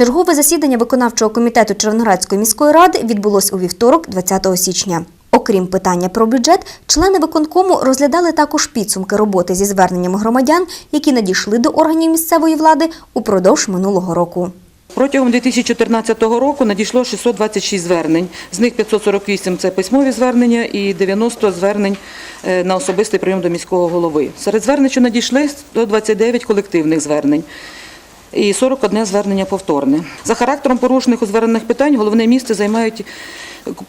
Чергове засідання виконавчого комітету Червоноградської міської ради відбулось у вівторок, 20 січня. Окрім питання про бюджет, члени виконкому розглядали також підсумки роботи зі зверненнями громадян, які надійшли до органів місцевої влади упродовж минулого року. Протягом 2014 року надійшло 626 звернень. З них 548 – це письмові звернення і 90 звернень е, на особистий прийом до міського голови. Серед звернень, що надійшли, 129 колективних звернень. І 41 звернення повторне. За характером порушених у звернених питань головне місце займають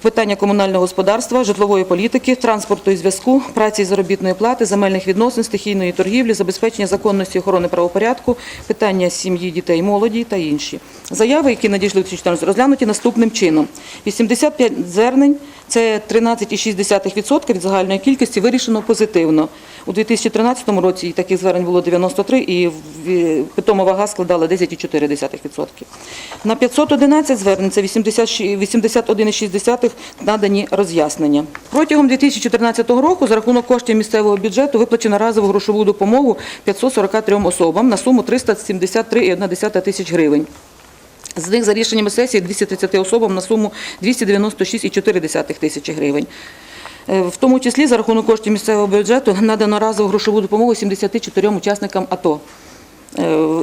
питання комунального господарства, житлової політики, транспорту і зв'язку, праці і заробітної плати, земельних відносин, стихійної торгівлі, забезпечення законності охорони правопорядку, питання сім'ї, дітей, молоді та інші. Заяви, які надійшли у 2014 розглянуті наступним чином. 85 звернень – це 13,6% від загальної кількості вирішено позитивно. У 2013 році таких звернень було 93, і питома вага складала 10,4%. На 511 звернень, це 86 81,6 надані роз'яснення. Протягом 2014 року за рахунок коштів місцевого бюджету виплачено разову грошову допомогу 543 особам на суму 373,1 тисяч гривень. З них за рішеннями сесії 230 особам на суму 296,4 тисячі гривень. Е, В тому числі за рахунок коштів місцевого бюджету надано разову грошову допомогу 74 учасникам АТО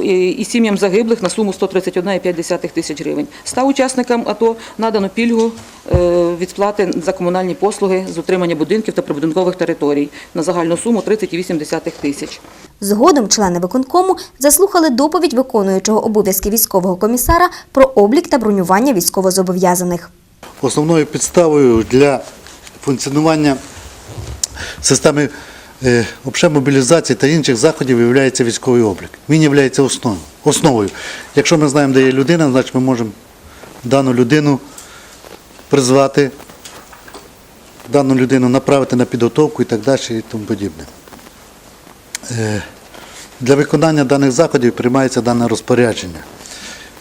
і і сім'ям загиблих на суму 131,5 тисяч гривень. Ста учасникам АТО надано пільгу е, від сплати за комунальні послуги з утримання будинків та прибудинкових територій на загальну суму 30,8 тисяч. Згодом члени виконкому заслухали доповідь виконуючого обов'язки військового комісара про облік та бронювання військовозобов'язаних. Основною підставою для функціонування системи е, мобілізації та інших заходів є військовий облік. Він є основою. основою. Якщо ми знаємо, де є людина, значить ми можемо дану людину призвати, дану людину направити на підготовку і так далі і тому подібне. Е, Для виконання даних заходів приймається дане розпорядження.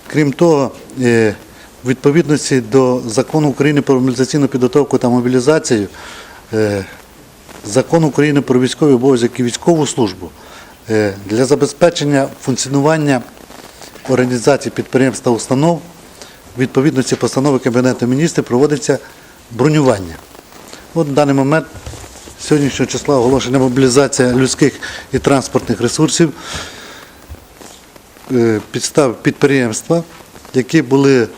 Крім того, е, в відповідності до закону України про мобілізаційну підготовку та мобілізацію, е, закон України про військовий обов'язок і військову службу е, для забезпечення функціонування організацій, підприємств та установ в відповідності постанови Кабінету міністрів проводиться бронювання. От в даний момент сьогоднішнього числа оголошена мобілізація людських і транспортних ресурсів е, підстав підприємства, які були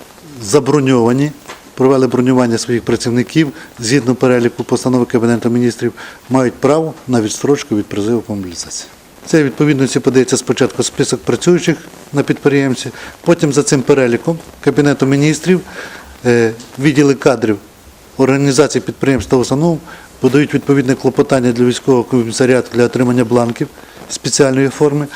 заброньовані, провели бронювання своїх працівників згідно переліку постанови Кабінету міністрів, мають право на відстрочку від призиву по мобілізації. Це відповідності подається спочатку список працюючих на підприємці, потім за цим переліком Кабінету міністрів, е, відділи кадрів організацій підприємств та установ подають відповідне клопотання для військового комісаріату для отримання бланків спеціальної форми.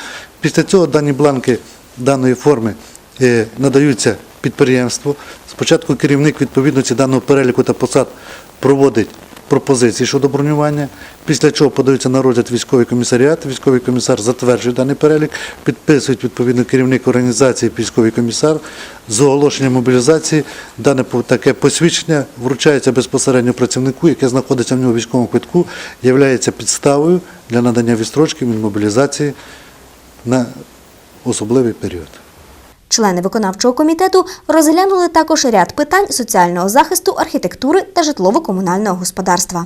Після цього дані бланки даної форми е, надаються підприємству. Спочатку керівник відповідності даного переліку та посад проводить пропозиції щодо бронювання, після чого подаються на розгляд військовий комісаріат, військовий комісар затверджує даний перелік, підписують відповідно керівник організації, військовий комісар з оголошенням мобілізації. Дане таке посвідчення вручається безпосередньо працівнику, яке знаходиться в нього в військовому квитку, є підставою для надання відстрочки від мобілізації на особливий період. Члени виконавчого комітету розглянули також ряд питань соціального захисту, архітектури та житлово-комунального господарства.